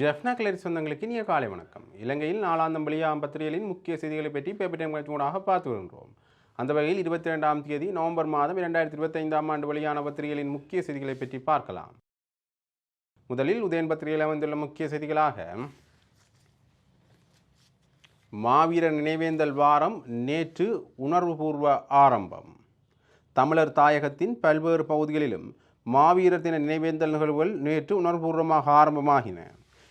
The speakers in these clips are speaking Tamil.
ஜெஃப்னா கிளரி சொந்தங்களுக்கு இனிய காலை வணக்கம். இலங்கையில் நாளாந்தம் வெளியாகும் பத்திரிகைகளின் முக்கிய செய்திகளை பற்றி பேப்பர் டைம் மூலமாக பார்த்து வருகின்றோம். அந்த வகையில் இருபத்தி ரெண்டாம் தேதி நவம்பர் மாதம் இரண்டாயிரத்தி இருபத்தைந்தாம் ஆண்டு வெளியான பத்திரிகைகளின் முக்கிய செய்திகளை பற்றி பார்க்கலாம். முதலில் உதயன் பத்திரிகையில் அமைந்துள்ள முக்கிய செய்திகளாக மாவீரர் நினைவேந்தல் வாரம் நேற்று உணர்வுபூர்வ ஆரம்பம். தமிழர் தாயகத்தின் பல்வேறு பகுதிகளிலும் மாவீரர் தின நினைவேந்தல் நிகழ்வுகள் நேற்று உணர்வுபூர்வமாக ஆரம்பமாகின.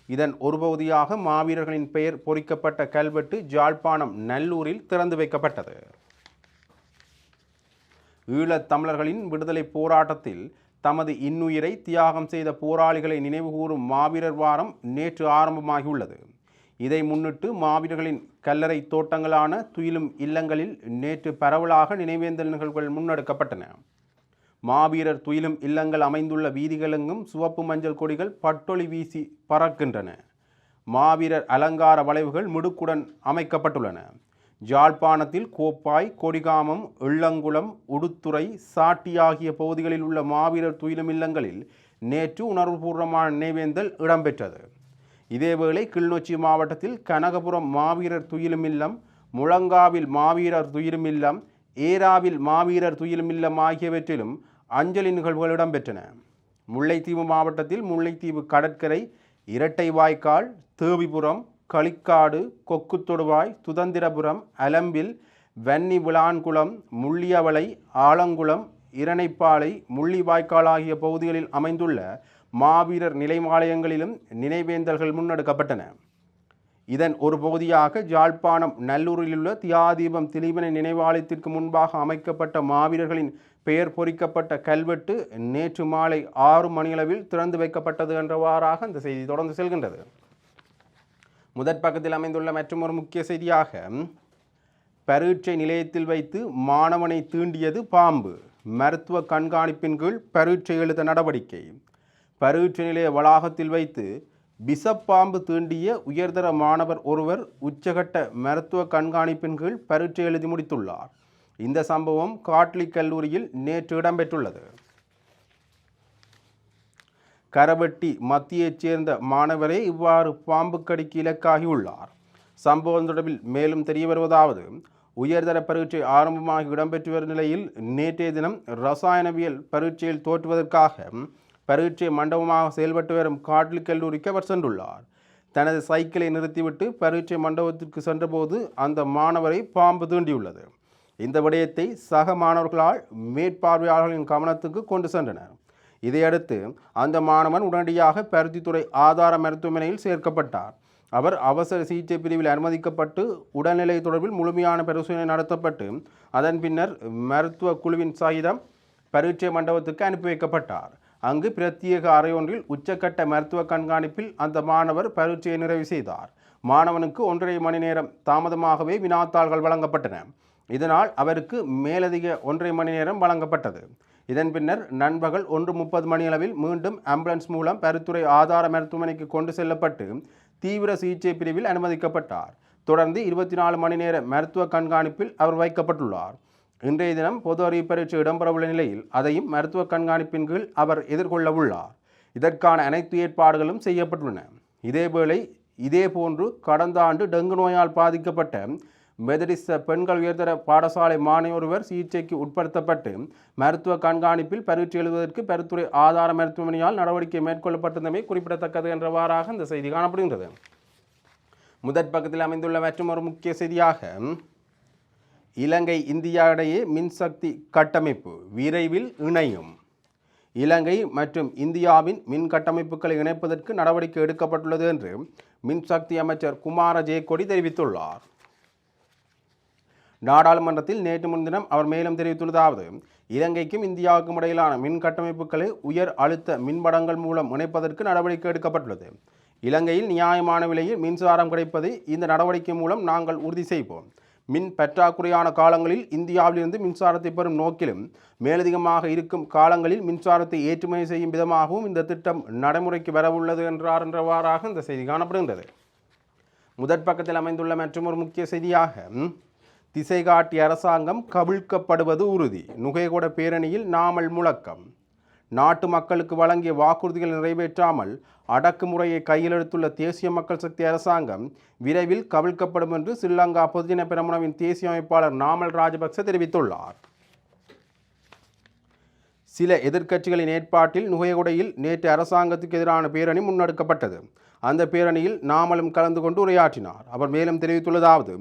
இதன் ஒரு பகுதியாக மாவீரர்களின் பெயர் பொறிக்கப்பட்ட கல்வெட்டு ஜாழ்ப்பாணம் நல்லூரில் திறந்து வைக்கப்பட்டது. ஈழத் தமிழர்களின் விடுதலை போராட்டத்தில் தமது இன்னுயிரை தியாகம் செய்த போராளிகளை நினைவுகூரும் மாவீரர் வாரம் நேற்று ஆரம்பமாகியுள்ளது. இதை முன்னிட்டு மாவீரர்களின் கல்லறை தோட்டங்களான துயிலும் இல்லங்களில் நேற்று பரவலாக நினைவேந்தல் நிகழ்வுகள் முன்னெடுக்கப்பட்டன. மாவீரர் துயிலும் இல்லங்கள் அமைந்துள்ள வீதிகளெங்கும் சிவப்பு மஞ்சள் கொடிகள் பட்டொளி வீசி பறக்கின்றன. மாவீரர் அலங்கார வளைவுகள் முடுக்குடன் அமைக்கப்பட்டுள்ளன. ஜாழ்ப்பாணத்தில் கோப்பாய் கொடிகாமம் இள்ளங்குளம் உடுத்துறை சாட்டி ஆகிய பகுதிகளில் உள்ள மாவீரர் துயிலும் இல்லங்களில் நேற்று உணர்வுபூர்வமான நினைவேந்தல் இடம்பெற்றது. இதேவேளை கிளிநொச்சி மாவட்டத்தில் கனகபுரம் மாவீரர் துயிலும் இல்லம் முழங்காவில் மாவீரர் துயிலும் இல்லம் ஏராவில் மாவீரர் துயிலும் இல்லம் ஆகியவற்றிலும் அஞ்சலி நிகழ்வுகள் இடம்பெற்றன. முல்லைத்தீவு மாவட்டத்தில் முல்லைத்தீவு கடற்கரை இரட்டை வாய்க்கால் தேவிபுரம் களிக்காடு கொக்குத்தொடுவாய் சுதந்திரபுரம் அலம்பில் வன்னி விளான்குளம் முள்ளியவளை ஆலங்குளம் இரணைப்பாலை முள்ளிவாய்க்கால் ஆகிய பகுதிகளில் அமைந்துள்ள மாவீரர் நிலைமாலயங்களிலும் நினைவேந்தல்கள் முன்னெடுக்கப்பட்டன. இதன் ஒரு பகுதியாக ஜாழ்ப்பாணம் நல்லூரிலுள்ள தியாதீபம் திலீபனை நினைவாலயத்திற்கு முன்பாக அமைக்கப்பட்ட மாவீரர்களின் பெயர் பொறிக்கப்பட்ட கல்வெட்டு நேற்று மாலை ஆறு மணியளவில் திறந்து வைக்கப்பட்டது என்றவாறாக இந்த செய்தி தொடர்ந்து செல்கின்றது. முதற் பக்கத்தில் அமைந்துள்ள மற்றும் ஒரு முக்கிய செய்தியாக பரீட்சை நிலையத்தில் வைத்து மாணவனை தீண்டியது பாம்பு. மருத்துவ கண்காணிப்பின் கீழ் பரீட்சை எழுத நடவடிக்கை. பரீட்சை நிலைய வளாகத்தில் வைத்து பிசப்பாம்பு தீண்டிய உயர்தர மாணவர் ஒருவர் உச்சகட்ட மருத்துவ கண்காணிப்பின் கீழ் பரீட்சை எழுதி முடித்துள்ளார். இந்த சம்பவம் காட்லி கல்லூரியில் நேற்று இடம்பெற்றுள்ளது. கரவெட்டி மத்தியைச் சேர்ந்த மாணவரே இவ்வாறு பாம்பு கடிக்கு இலக்காகியுள்ளார். சம்பவம் தொடர்பில் மேலும் தெரிய வருவதாவது உயர்தர பரீட்சை ஆரம்பமாகி இடம்பெற்று வரும் நிலையில் நேற்றைய தினம் ரசாயனவியல் பரீட்சையில் தோற்றுவதற்காக பரீட்சை மண்டபமாக செயல்பட்டு வரும் காட்லி கல்லூரிக்கு அவர் சென்றுள்ளார். தனது சைக்கிளை நிறுத்திவிட்டு பரீட்சை மண்டபத்திற்கு சென்றபோது அந்த மாணவரை பாம்பு தூண்டியுள்ளது. இந்த விடயத்தை சக மாணவர்களால் மேற்பார்வையாளர்களின் கவனத்துக்கு கொண்டு சென்றனர். இதையடுத்து அந்த மாணவன் உடனடியாக பருத்தித்துறை ஆதார மருத்துவமனையில் சேர்க்கப்பட்டார். அவர் அவசர சிகிச்சை பிரிவில் அனுமதிக்கப்பட்டு உடல்நிலை தொடர்பில் முழுமையான பரிசோதனை நடத்தப்பட்டு அதன் பின்னர் மருத்துவ குழுவின் சகிதம் பரீட்சை மண்டபத்துக்கு அனுப்பி வைக்கப்பட்டார். அங்கு பிரத்யேக அறையொன்றில் உச்சக்கட்ட மருத்துவ கண்காணிப்பில் அந்த மாணவர் பரீட்சையை நிறைவு செய்தார். மாணவனுக்கு ஒன்றரை மணி நேரம் தாமதமாகவே வினாத்தாள்கள் வழங்கப்பட்டன. இதனால் அவருக்கு மேலதிக ஒன்றரை மணி நேரம் வழங்கப்பட்டது. இதன் பின்னர் நண்பகல் ஒன்று முப்பது மணியளவில் மீண்டும் ஆம்புலன்ஸ் மூலம் பருத்துறை ஆதார மருத்துவமனைக்கு கொண்டு செல்லப்பட்டு தீவிர சிகிச்சை பிரிவில் அனுமதிக்கப்பட்டார். தொடர்ந்து இருபத்தி நாலு மணி நேர மருத்துவ கண்காணிப்பில் அவர் வைக்கப்பட்டுள்ளார். இன்றைய தினம் பொது அறிவு பரீட்சை இடம்பெறவுள்ள நிலையில் அதையும் மருத்துவ கண்காணிப்பின் கீழ் அவர் எதிர்கொள்ள உள்ளார். இதற்கான அனைத்து ஏற்பாடுகளும் செய்யப்பட்டுள்ளன. இதேவேளை இதேபோன்று கடந்த ஆண்டு டெங்கு நோயால் பாதிக்கப்பட்ட மெதடிச பெண்கள் உயர்தர பாடசாலை மாணவொருவர் சிகிச்சைக்கு உட்படுத்தப்பட்டு மருத்துவ கண்காணிப்பில் பரீட்சை எழுதுவதற்கு பருத்துறை ஆதார மருத்துவமனையால் நடவடிக்கை மேற்கொள்ளப்பட்டிருந்தமை குறிப்பிடத்தக்கது என்றவாறாக இந்த செய்தி காணப்படுகின்றது. முதற் பக்கத்தில் அமைந்துள்ள மற்றும் ஒரு முக்கிய செய்தியாக இலங்கை இந்தியா இடையே மின்சக்தி கட்டமைப்பு விரைவில் இணையும். இலங்கை மற்றும் இந்தியாவின் மின் கட்டமைப்புகளை இணைப்பதற்கு நடவடிக்கை எடுக்கப்பட்டுள்ளது என்று மின்சக்தி அமைச்சர் குமார ஜெயக்கொடி தெரிவித்துள்ளார். நாடாளுமன்றத்தில் நேற்று முன்தினம் அவர் மேலும் தெரிவித்துள்ளதாவது இலங்கைக்கும் இந்தியாவுக்கும் இடையிலான மின் கட்டமைப்புகளை உயர் அழுத்த மின்படங்கள் மூலம் இணைப்பதற்கு நடவடிக்கை எடுக்கப்பட்டுள்ளது. இலங்கையில் நியாயமான விலையில் மின்சாரம் கிடைப்பதை இந்த நடவடிக்கை மூலம் நாங்கள் உறுதி செய்வோம். மின் பற்றாக்குறையான காலங்களில் இந்தியாவிலிருந்து மின்சாரத்தை பெறும் நோக்கிலும் மேலதிகமாக இருக்கும் காலங்களில் மின்சாரத்தை ஏற்றுமதி செய்யும் விதமாகவும் இந்த திட்டம் நடைமுறைக்கு வரவுள்ளது என்றார் என்றவாறாக இந்த செய்தி காணப்படுகின்றது. முதற் பக்கத்தில் அமைந்துள்ள மற்றொரு முக்கிய செய்தியாக திசை காட்டிய அரசாங்கம் கவிழ்க்கப்படுவது உறுதி. நுகைகொட பேரணியில் நாமல் முழக்கம். நாட்டு மக்களுக்கு வழங்கிய வாக்குறுதிகளை நிறைவேற்றாமல் அடக்குமுறையை கையிலெடுத்துள்ள தேசிய மக்கள் சக்தி அரசாங்கம் விரைவில் கவிழ்க்கப்படும் என்று ஸ்ரீலங்கா பொதுஜன பெரமுனவின் தேசிய அமைப்பாளர் நாமல் ராஜபக்ச தெரிவித்துள்ளார். சில எதிர்க்கட்சிகளின் ஏற்பாட்டில் நுகையகுடையில் நேற்று அரசாங்கத்துக்கு எதிரான பேரணி முன்னெடுக்கப்பட்டது. அந்த பேரணியில் நாமலும் கலந்து கொண்டு உரையாற்றினார். அவர் மேலும் தெரிவித்துள்ளதாவது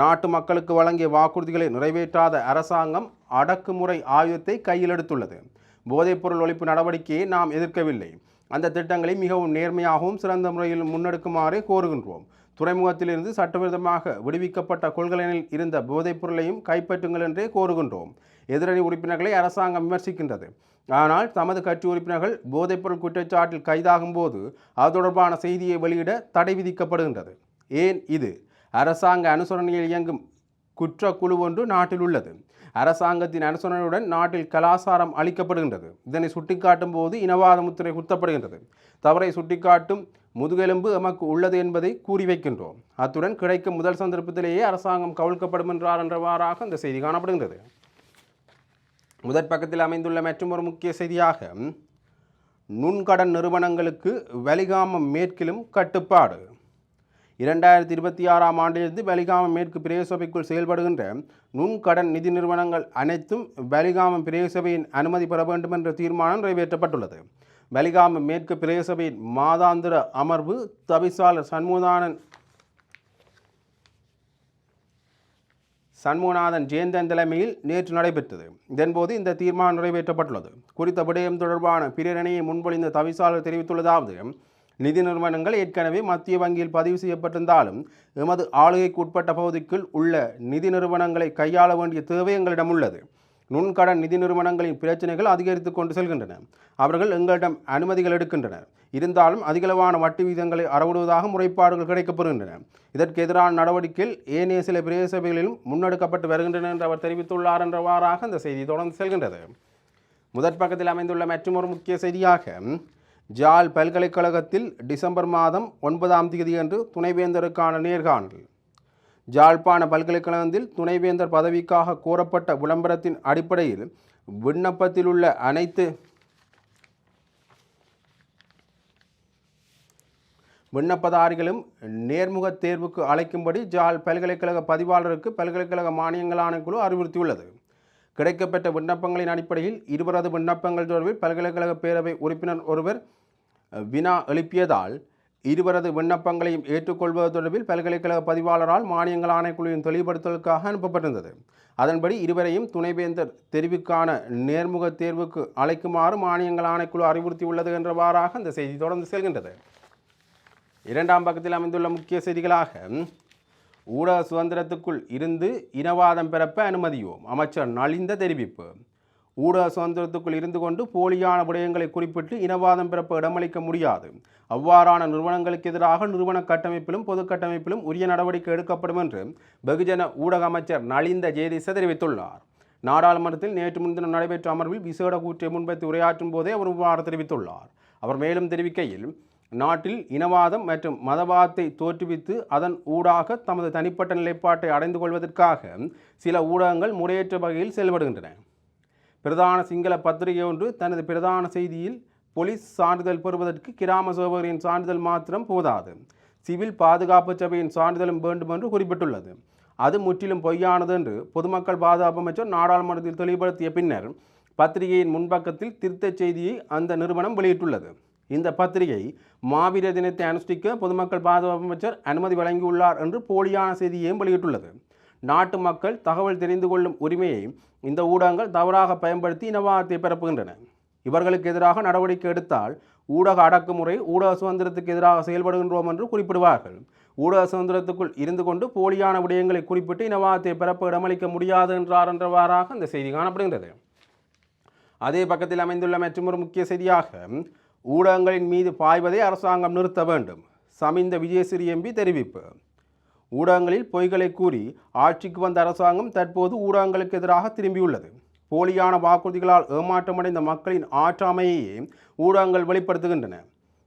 நாட்டு மக்களுக்கு வழங்கிய வாக்குறுதிகளை நிறைவேற்றாத அரசாங்கம் அடக்குமுறை ஆயுதத்தை கையில் எடுத்துள்ளது. போதைப்பொருள் ஒழிப்பு நடவடிக்கையை நாம் எதிர்க்கவில்லை. அந்த திட்டங்களை மிகவும் நேர்மையாகவும் சிறந்த முறையில் முன்னெடுக்குமாறு கோருகின்றோம். துறைமுகத்திலிருந்து சட்டவிரோதமாக விடுவிக்கப்பட்ட கொள்கலனில் இருந்த போதைப்பொருளையும் கைப்பற்றுங்கள் என்றே கோருகின்றோம். எதிரணி உறுப்பினர்களை அரசாங்கம் விமர்சிக்கின்றது. ஆனால் தமது கட்சி உறுப்பினர்கள் போதைப்பொருள் குற்றச்சாட்டில் கைதாகும் போது அது தொடர்பான செய்தியை வெளியிட தடை விதிக்கப்படுகின்றது. ஏன் இது? அரசாங்க அனுசரணையில் இயங்கும் குற்றக்குழு ஒன்று நாட்டில் உள்ளது. அரசாங்கத்தின் அனுசரணையுடன் நாட்டில் கலாசாரம் அளிக்கப்படுகின்றது இதனை சுட்டிக்காட்டும் போது இனவாத முத்திரை குத்தப்படுகின்றது. தவறை சுட்டிக்காட்டும் முதுகெலும்பு எமக்கு உள்ளது என்பதை கூறி வைக்கின்றோம். அத்துடன் கிடைக்கும் முதல் சந்தர்ப்பத்திலேயே அரசாங்கம் கவிழ்க்கப்படும் என்றார் என்றவாறாக இந்த செய்தி காணப்படுகின்றது. முதற் பக்கத்தில் அமைந்துள்ள மற்றொரு முக்கிய செய்தியாக நுண்கடன் நிறுவனங்களுக்கு வலிகாமம் மேற்கிலும் கட்டுப்பாடு. இரண்டாயிரத்தி இருபத்தி ஆறாம் ஆண்டிலிருந்து வலிகாமம் மேற்கு பிரதேசபைக்குள் செயல்படுகின்ற நுண்கடன் நிதி நிறுவனங்கள் அனைத்தும் வலிகாமம் பிரதேசபையின் அனுமதி பெற வேண்டும் என்ற தீர்மானம் நிறைவேற்றப்பட்டுள்ளது. வலிகாமம் மேற்கு பிரதேசபையின் மாதாந்திர அமர்வு தவிசாளர் சண்முகநாதன் சண்முகநாதன் ஜெயந்தன் தலைமையில் நேற்று நடைபெற்றது. இதன்போது இந்த தீர்மானம் நிறைவேற்றப்பட்டுள்ளது. குறித்த விடயம் தொடர்பான பிரேரணையை முன்மொழிந்த தவிசாளர் தெரிவித்துள்ளதாவது நிதி நிறுவனங்கள் ஏற்கனவே மத்திய வங்கியில் பதிவு செய்யப்பட்டிருந்தாலும் எமது ஆளுகைக்கு உட்பட்ட பகுதிக்குள் உள்ள நிதி நிறுவனங்களை கையாள வேண்டிய தேவை எங்களிடம் உள்ளது. நுண்கடன் நிதி நிறுவனங்களின் பிரச்சனைகள் அதிகரித்து கொண்டு செல்கின்றன. அவர்கள் எங்களிடம் அனுமதிகள் எடுக்கின்றனர். இருந்தாலும் அதிகளவான வட்டி விகிதங்களை அறவிடுவதாக முறைப்பாடுகள் கிடைக்கப்படுகின்றன. இதற்கு எதிரான நடவடிக்கைகள் ஏனைய சில பிரதேசபைகளிலும் முன்னெடுக்கப்பட்டு வருகின்றன என்று அவர் தெரிவித்துள்ளார் என்றவாறாக அந்த செய்தி தொடர்ந்து செல்கின்றது. முதற் பக்கத்தில் அமைந்துள்ள மற்றொரு முக்கிய செய்தியாக ஜால் பல்கலைக்கழகத்தில் டிசம்பர் மாதம் ஒன்பதாம் தேதியன்று துணைவேந்தருக்கான நேர்காணல். ஜாழ்ப்பாண பல்கலைக்கழகத்தில் துணைவேந்தர் பதவிக்காக கோரப்பட்ட விளம்பரத்தின் அடிப்படையில் விண்ணப்பத்தில் உள்ள அனைத்து விண்ணப்பதாரிகளும் நேர்முக தேர்வுக்கு அழைக்கும்படி ஜாழ் பல்கலைக்கழக பதிவாளருக்கு பல்கலைக்கழக மானியங்களான குழு அறிவுறுத்தியுள்ளது. கிடைக்கப்பெற்ற விண்ணப்பங்களின் அடிப்படையில் இருவரது விண்ணப்பங்கள் தொடர்பில் பல்கலைக்கழக பேரவை உறுப்பினர் ஒருவர் வினா எழுப்பியதால் இருவரது விண்ணப்பங்களையும் ஏற்றுக்கொள்வது தொடர்பில் பல்கலைக்கழக பதிவாளரால் மானியங்கள் ஆணைக்குழுவின் தெளிவுபடுத்தலுக்காக அனுப்பப்பட்டிருந்தது. அதன்படி இருவரையும் துணைவேந்தர் தெரிவுக்கான நேர்முக தேர்வுக்கு அழைக்குமாறு மானியங்கள் ஆணைக்குழு அறிவுறுத்தியுள்ளது என்றவாறாக அந்த செய்தி தொடர்ந்து செல்கின்றது. இரண்டாம் பக்கத்தில் அமைந்துள்ள முக்கிய செய்திகளாக ஊடக சுதந்திரத்துக்குள் இருந்து இனவாதம் பிறப்ப அனுமதியோம். அமைச்சர் நலிந்த தெரிவிப்பு. ஊடக சுதந்திரத்துக்குள் இருந்து கொண்டு போலியான விடயங்களை குறிப்பிட்டு இனவாதம் பிறப்ப இடமளிக்க முடியாது. அவ்வாறான நிறுவனங்களுக்கு எதிராக நிறுவன கட்டமைப்பிலும் பொது கட்டமைப்பிலும் உரிய நடவடிக்கை எடுக்கப்படும் என்று வெகுஜன ஊடக அமைச்சர் நலிந்த ஜெயதிச தெரிவித்துள்ளார். நாடாளுமன்றத்தில் நேற்று முன்தினம் நடைபெற்ற அமர்வில் விசேட கூற்றை முன்வைத்து உரையாற்றும் போதே அவர் இவ்வாறு தெரிவித்துள்ளார். அவர் மேலும் தெரிவிக்கையில் நாட்டில் இனவாதம் மற்றும் மதவாதத்தை தோற்றுவித்து அதன் ஊடாக தமது தனிப்பட்ட நிலைப்பாட்டை அடைந்து கொள்வதற்காக சில ஊடகங்கள் முறையற்ற வகையில் செயல்படுகின்றன. பிரதான சிங்கள பத்திரிகை ஒன்று தனது பிரதான செய்தியில் போலீஸ் சான்றிதழ் பெறுவதற்கு கிராம சேவகரின் சான்றிதழ் மாத்திரம் போதாது. சிவில் பாதுகாப்பு சபையின் சான்றிதழும் வேண்டும் என்று குறிப்பிட்டுள்ளது. அது முற்றிலும் பொய்யானது என்று பொதுமக்கள் பாதுகாப்பு அமைச்சர் நாடாளுமன்றத்தில் தெளிவுபடுத்திய பின்னர் பத்திரிகையின் முன்பக்கத்தில் திருத்தச் செய்தியை அந்த நிறுவனம் வெளியிட்டுள்ளது. இந்த பத்திரிகை மாவீர தினத்தை அனுஷ்டிக்க பொதுமக்கள் பாதுகாப்பு அமைச்சர் அனுமதி வழங்கியுள்ளார் என்று போலியான செய்தியையும் வெளியிட்டுள்ளது? நாட்டு மக்கள் தகவல் தெரிந்து கொள்ளும் உரிமையை இந்த ஊடகங்கள் தவறாக பயன்படுத்தி இனவாதத்தை பரப்புகின்றன. இவர்களுக்கு எதிராக நடவடிக்கை எடுத்தால் ஊடக அடக்குமுறை ஊடக சுதந்திரத்துக்கு எதிராக செயல்படுகின்றோம் என்று குறிப்பிடுவார்கள். ஊடக சுதந்திரத்துக்குள் இருந்து கொண்டு போலியான விடயங்களை குறிப்பிட்டு இனவாதத்தை பரப்ப இடமளிக்க முடியாது என்றார் என்றவாறாக இந்த செய்தி காணப்படுகின்றது. அதே பக்கத்தில் அமைந்துள்ள மற்றொரு முக்கிய செய்தியாக ஊடகங்களின் மீது பாய்வதை அரசாங்கம் நிறுத்த வேண்டும். சமிந்த விஜயசிறி எம்பி தெரிவிப்பு. ஊடகங்களில் பொய்களை கூறி ஆட்சிக்கு வந்த அரசாங்கம் தற்போது ஊடகங்களுக்கு எதிராக திரும்பியுள்ளது. போலியான வாக்குறுதிகளால் ஏமாற்றமடைந்த மக்களின் ஆற்றாமையையே ஊடகங்கள் வெளிப்படுத்துகின்றன.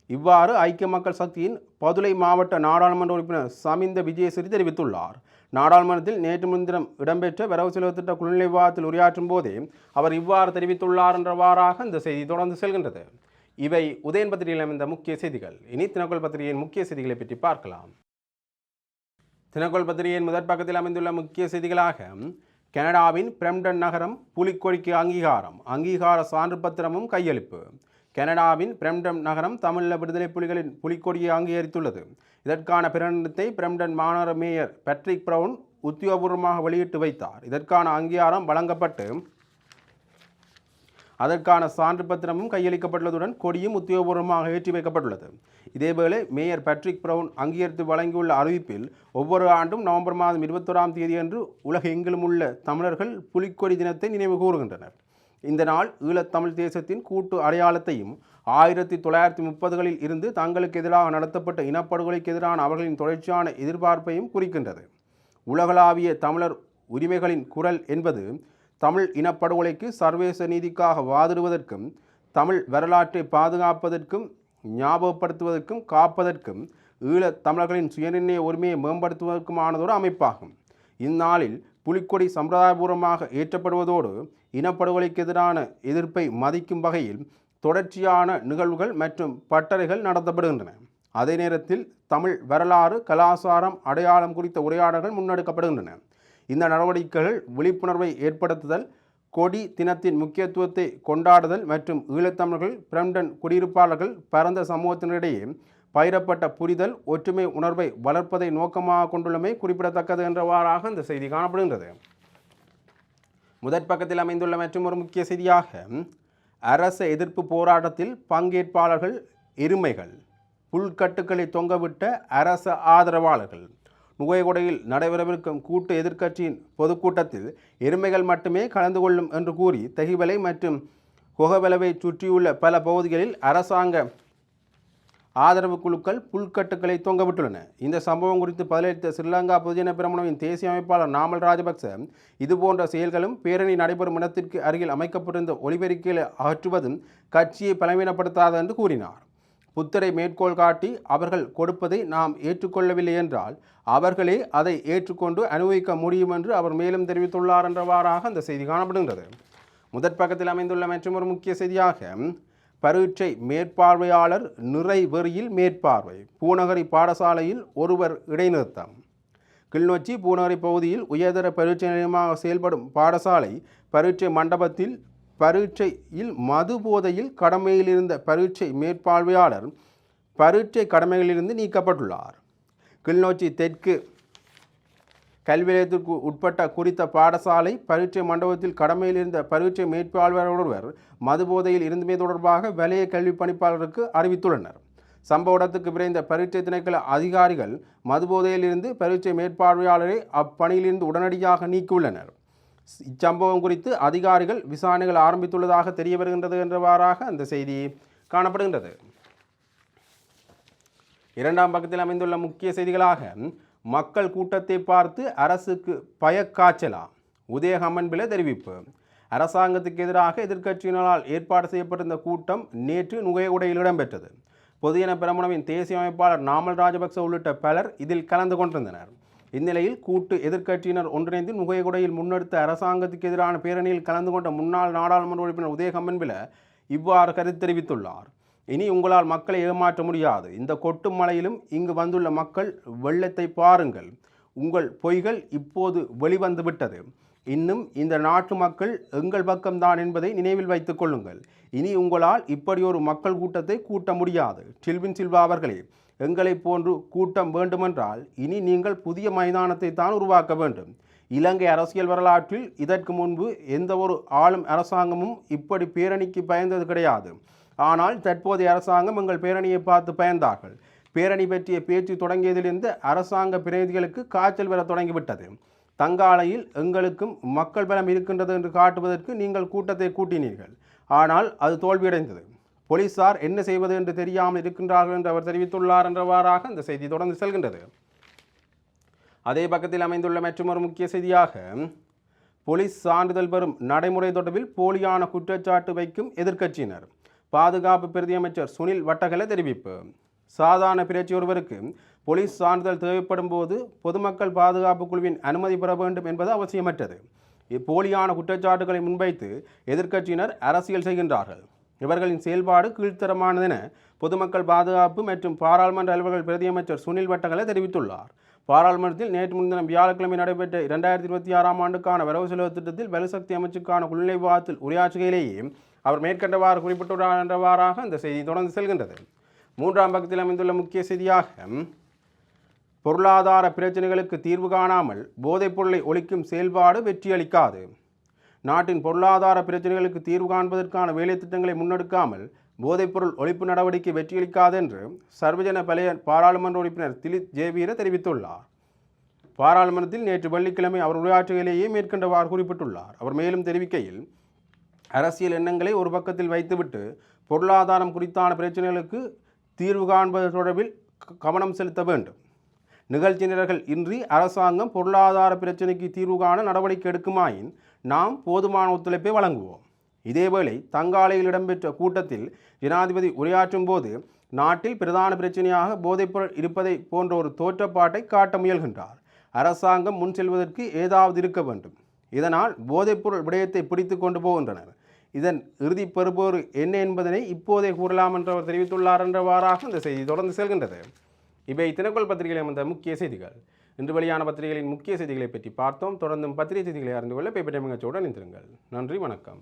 இவ்வாறு ஐக்கிய மக்கள் சக்தியின் பதுளை மாவட்ட நாடாளுமன்ற உறுப்பினர் சமிந்த விஜயசிறி தெரிவித்துள்ளார். நாடாளுமன்றத்தில் நேற்று முன்தினம் இடம்பெற்ற வரவு செலவு திட்ட குழுநிலை விவாதத்தில் உரையாற்றும் போதே அவர் இவ்வாறு தெரிவித்துள்ளார் என்றவாறாக இந்த செய்தி தொடர்ந்து செல்கின்றது. இவை உதயன் பத்திரிகையில் அமைந்த முக்கிய செய்திகள். இனி தினக்கோள் பத்திரிகையின் முக்கிய செய்திகளை பற்றி பார்க்கலாம். தினக்கோள் பத்திரிகையின் முதற் பக்கத்தில் அமைந்துள்ள முக்கிய செய்திகளாக கனடாவின் பிரம்டன் நகரம் புலிக்கொடிக்கு அங்கீகாரம் அங்கீகார சான்று பத்திரமும் கையளிப்பு. கனடாவின் பிரம்டன் நகரம் தமிழ விடுதலை புலிகளின் புலிக்கொடியை அங்கீகரித்துள்ளது. இதற்கான பிரகடனத்தை பிரம்டன் மாநகர மேயர் பேட்ரிக் பிரவுன் உத்தியோகபூர்வமாக வெளியிட்டு வைத்தார். இதற்கான அங்கீகாரம் வழங்கப்பட்டு அதற்கான சான்று பத்திரமும் கையளிக்கப்பட்டுள்ளதுடன் கொடியும் உத்தியோகபூர்வமாக ஏற்றி வைக்கப்பட்டுள்ளது. இதேவேளை மேயர் பேட்ரிக் பிரவுன் அங்கீகரித்து வழங்கியுள்ள அறிவிப்பில் ஒவ்வொரு ஆண்டும் நவம்பர் மாதம் இருபத்தோராம் தேதியன்று உலகெங்கிலும் உள்ள தமிழர்கள் புலிக்கொடி தினத்தை நினைவு கூறுகின்றனர். இந்த நாள் ஈழத்தமிழ் தேசத்தின் கூட்டு அடையாளத்தையும் ஆயிரத்தி தொள்ளாயிரத்தி முப்பதுகளில் இருந்து தங்களுக்கு எதிராக நடத்தப்பட்ட இனப்படுகொலைக்கு எதிரான அவர்களின் தொடர்ச்சியான எதிர்பார்ப்பையும் குறிக்கின்றது. உலகளாவிய தமிழர் உரிமைகளின் குரல் என்பது தமிழ் இனப்படுகொலைக்கு சர்வதேச நீதிக்காக வாதிடுவதற்கும் தமிழ் வரலாற்றை பாதுகாப்பதற்கும் ஞாபகப்படுத்துவதற்கும் காப்பதற்கும் ஈழத் தமிழர்களின் சுயநிர்ணய உரிமையை மேம்படுத்துவதற்குமானதொரு அமைப்பாகும். இந்நாளில் புலிக்கொடி சம்பிரதாயபூர்வமாக ஏற்றப்படுவதோடு இனப்படுகொலைக்கு எதிரான எதிர்ப்பை மதிக்கும் வகையில் தொடர்ச்சியான நிகழ்வுகள் மற்றும் பட்டறைகள் நடத்தப்படுகின்றன. அதே நேரத்தில் தமிழ் வரலாறு கலாசாரம் அடையாளம் குறித்த உரையாடல்கள் முன்னெடுக்கப்படுகின்றன. இந்த நடவடிக்கைகள் விழிப்புணர்வை ஏற்படுத்துதல் கொடி தினத்தின் முக்கியத்துவத்தை கொண்டாடுதல் மற்றும் ஈழத்தமிழர்கள் பிரம்டன் குடியிருப்பாளர்கள் பரந்த சமூகத்தினரிடையே பயிரப்பட்ட புரிதல் ஒற்றுமை உணர்வை வளர்ப்பதை நோக்கமாக கொண்டுள்ளமை குறிப்பிடத்தக்கது என்றவாறாக இந்த செய்தி காணப்படுகின்றது. முதற் பக்கத்தில் அமைந்துள்ள மற்றும் ஒரு முக்கிய செய்தியாக அரச எதிர்ப்பு போராட்டத்தில் பங்கேற்பாளர்கள் எருமைகள் புல்கட்டுக்களை தொங்கவிட்ட அரச ஆதரவாளர்கள். நுகைகொடையில் நடைபெறவிருக்கும் கூட்டு எதிர்க்கட்சியின் பொதுக்கூட்டத்தில் எருமைகள் மட்டுமே கலந்து கொள்ளும் என்று கூறி தகிவலை மற்றும் கொகவலவை சுற்றியுள்ள பல பகுதிகளில் அரசாங்க ஆதரவு குழுக்கள் புல்கட்டுக்களை தொங்கவிட்டுள்ளன. இந்த சம்பவம் குறித்து பதிலளித்த ஸ்ரீலங்கா பொதுஜன பிரமுனவின் தேசிய அமைப்பாளர் நாமல் ராஜபக்ச இதுபோன்ற செயல்களும் பேரணி நடைபெறும் இடத்திற்கு அருகில் அமைக்கப்பட்டிருந்த ஒலிபெருக்கிகளை அகற்றுவதும் கட்சியை பலவீனப்படுத்தாது என்று கூறினார். புத்தரை மேற்கோள் காட்டி அவர்கள் கொடுப்பதை நாம் ஏற்றுக்கொள்ளவில்லை என்றால் அவர்களே அதை ஏற்றுக்கொண்டு அனுபவிக்க முடியும் என்று அவர் மேலும் தெரிவித்துள்ளார் என்றவாறாக அந்த செய்தி காணப்படுகின்றது. முதற் பக்கத்தில் அமைந்துள்ள மற்றும் ஒரு முக்கிய செய்தியாக பரீட்சை மேற்பார்வையாளர் நிறைவெறியில் மேற்பார்வை பூநகரி பாடசாலையில் ஒருவர் இடைநிறுத்தம். கிளிநொச்சி பூநகரி பகுதியில் உயர்தர பரீட்சை நிலையமாக செயல்படும் பாடசாலை பரீட்சை மண்டபத்தில் பரீட்சையில் மது போதையில் கடமையில் இருந்த பரீட்சை மேற்பார்வையாளர் பரீட்சை கடமைகளிலிருந்து நீக்கப்பட்டுள்ளார். கிளிநொச்சி தெற்கு கல்வி நிலையத்திற்கு உட்பட்ட குறித்த பாடசாலை பரீட்சை மண்டபத்தில் கடமையில் இருந்த பரீட்சை மேற்பார்வையாளர் ஒருவர் மது போதையில் இருந்தமை தொடர்பாக வலைய கல்வி பணிப்பாளருக்கு அறிவித்துள்ளனர். சம்பவ இடத்துக்கு விரைந்த பரீட்சை திணைக்கள அதிகாரிகள் மது போதையில் இருந்து பரீட்சை மேற்பார்வையாளரை அப்பணியிலிருந்து உடனடியாக நீக்கியுள்ளனர். இச்சம்பவம் குறித்து அதிகாரிகள் விசாரணைகள் ஆரம்பித்துள்ளதாக தெரிய வருகின்றது என்றவாறாக அந்த செய்தி காணப்படுகின்றது. இரண்டாம் பக்கத்தில் அமைந்துள்ள முக்கிய செய்திகளாக மக்கள் கூட்டத்தை பார்த்து அரசுக்கு பயக்காய்ச்சலா? உதயகமன்பில தெரிவிப்பு. அரசாங்கத்துக்கு எதிராக எதிர்க்கட்சியினரால் ஏற்பாடு செய்யப்பட்டிருந்த கூட்டம் நேற்று நுகையகுடையில் இடம்பெற்றது. பொதுஜன பிரமணவின் தேசிய அமைப்பாளர் நாமல் ராஜபக்ச உள்ளிட்ட பலர் இதில் கலந்து கொண்டிருந்தனர். இந்நிலையில் கூட்டு எதிர்க்கட்சியினர் ஒன்றிணைந்து நுகையகுடையில் முன்னெடுத்த அரசாங்கத்துக்கு எதிரான பேரணியில் கலந்து கொண்ட முன்னாள் நாடாளுமன்ற உறுப்பினர் உதயகம்மன்பில இவ்வாறு கருத்து தெரிவித்துள்ளார். இனி உங்களால் மக்களை ஏமாற்ற முடியாது. இந்த கொட்டும் மலையிலும் இங்கு வந்துள்ள மக்கள் வெள்ளத்தை பாருங்கள். உங்கள் பொய்கள் இப்போது வெளிவந்து விட்டது. இன்னும் இந்த நாட்டு மக்கள் எங்கள் பக்கம்தான் என்பதை நினைவில் வைத்துக் கொள்ளுங்கள். இனி உங்களால் இப்படி ஒரு மக்கள் கூட்டத்தை கூட்ட முடியாது. டில்வின் சில்வா அவர்களே எங்களை போன்று கூட்டம் வேண்டுமென்றால் இனி நீங்கள் புதிய மைதானத்தை தான் உருவாக்க வேண்டும். இலங்கை அரசியல் வரலாற்றில் இதற்கு முன்பு எந்த ஒரு ஆளும் அரசாங்கமும் இப்படி பேரணிக்கு பயந்தது கிடையாது. ஆனால் தற்போதைய அரசாங்கம் எங்கள் பேரணியை பார்த்து பயந்தார்கள். பேரணி பற்றிய பேச்சு தொடங்கியதிலிருந்து அரசாங்க பிரதிநிதிகளுக்கு காய்ச்சல் வர தொடங்கிவிட்டது. தங்காலையில் எங்களுக்கும் மக்கள் பலம் இருக்கின்றது என்று காட்டுவதற்கு நீங்கள் கூட்டத்தை கூட்டினீர்கள். ஆனால் அது தோல்வியடைந்தது. போலீசார் என்ன செய்வது என்று தெரியாமல் இருக்கின்றார்கள் என்று அவர் தெரிவித்துள்ளார் என்றவாறாக இந்த செய்தி தொடர்ந்து செல்கின்றது. அதே பக்கத்தில் அமைந்துள்ள மற்றொரு முக்கிய செய்தியாக போலீஸ் சான்றிதழ் பெறும் நடைமுறை தொடர்பில் போலியான குற்றச்சாட்டு வைக்கும் எதிர்க்கட்சியினர். பாதுகாப்பு பிரதி அமைச்சர் சுனில் வட்டகல தெரிவிப்பு. சாதாரண பிரச்சி ஒருவருக்கு போலீஸ் சான்றிதழ் தேவைப்படும் போது பொதுமக்கள் பாதுகாப்பு குழுவின் அனுமதி பெற வேண்டும் என்பது அவசியமற்றது. இப்போலியான குற்றச்சாட்டுகளை முன்வைத்து எதிர்க்கட்சியினர் அரசியல் செய்கின்றார்கள். இவர்களின் செயல்பாடு கீழ்த்தரமானதென பொதுமக்கள் பாதுகாப்பு மற்றும் பாராளுமன்ற அலுவலர்கள் பிரதியமைச்சர் சுனில் வட்டகலை தெரிவித்துள்ளார். பாராளுமன்றத்தில் நேற்று முன்தினம் வியாழக்கிழமை நடைபெற்ற இரண்டாயிரத்தி இருபத்தி ஆறாம் ஆண்டுக்கான வரவு செலவு திட்டத்தில் வலுசக்தி அமைச்சுக்கான உள்நிலை விவாதத்தில் உரையாற்றுகையிலேயே அவர் மேற்கண்டவாறு குறிப்பிட்டுள்ளார் என்றவாறாக இந்த செய்தி தொடர்ந்து செல்கின்றது. மூன்றாம் பக்கத்தில் அமைந்துள்ள முக்கிய செய்தியாக பொருளாதார பிரச்சனைகளுக்கு தீர்வு காணாமல் போதைப் பொருளை ஒழிக்கும் செயல்பாடு வெற்றியளிக்காது. நாட்டின் பொருளாதார பிரச்சனைகளுக்கு தீர்வு காண்பதற்கான வேலை திட்டங்களை முன்னெடுக்காமல் போதைப்பொருள் ஒழிப்பு நடவடிக்கை வெற்றியளிக்காது என்று சர்வஜன பழைய பாராளுமன்ற உறுப்பினர் திலித் ஜேவீர தெரிவித்துள்ளார். பாராளுமன்றத்தில் நேற்று வெள்ளிக்கிழமை அவர் உரையாற்றுகையிலேயே மேற்கண்டவாறு குறிப்பிட்டுள்ளார். அவர் மேலும் தெரிவிக்கையில் அரசியல் எண்ணங்களை ஒரு பக்கத்தில் வைத்துவிட்டு பொருளாதாரம் குறித்தான பிரச்சனைகளுக்கு தீர்வு காண்பது தொடர்பில் க- கவனம் செலுத்த வேண்டும். நிகழ்ச்சி நிரல்கள் இன்றி அரசாங்கம் பொருளாதார பிரச்சினைக்கு தீர்வு காண நடவடிக்கை எடுக்குமாயின் நாம் போதுமான ஒத்துழைப்பை வழங்குவோம். இதேவேளை தங்காலையில் இடம்பெற்ற கூட்டத்தில் ஜனாதிபதி உரையாற்றும் போது நாட்டில் பிரதான பிரச்சனையாக போதைப்பொருள் இருப்பதை போன்ற ஒரு தோற்றப்பாட்டை காட்ட முயல்கின்றார். அரசாங்கம் முன் செல்வதற்கு ஏதாவது இருக்க வேண்டும். இதனால் போதைப்பொருள் விடயத்தை பிடித்து கொண்டு போகின்றனர். இதன் இறுதி பெறுபோர் என்ன என்பதனை இப்போதே கூறலாம் என்று அவர் தெரிவித்துள்ளார் என்றவாறாக இந்த செய்தி தொடர்ந்து செல்கின்றது. இவை தினக்குள் பத்திரிகையில் அமைந்த முக்கிய செய்திகள். இன்று வெளியான பத்திரிகைகளின் முக்கிய செய்திகளை பற்றி பார்த்தோம். தொடர்ந்தும் பத்திரிகை செய்திகளை அறிந்து கொள்ள பேப்பர் நிகழ்ச்சியோடு இணைந்திருங்கள். நன்றி வணக்கம்.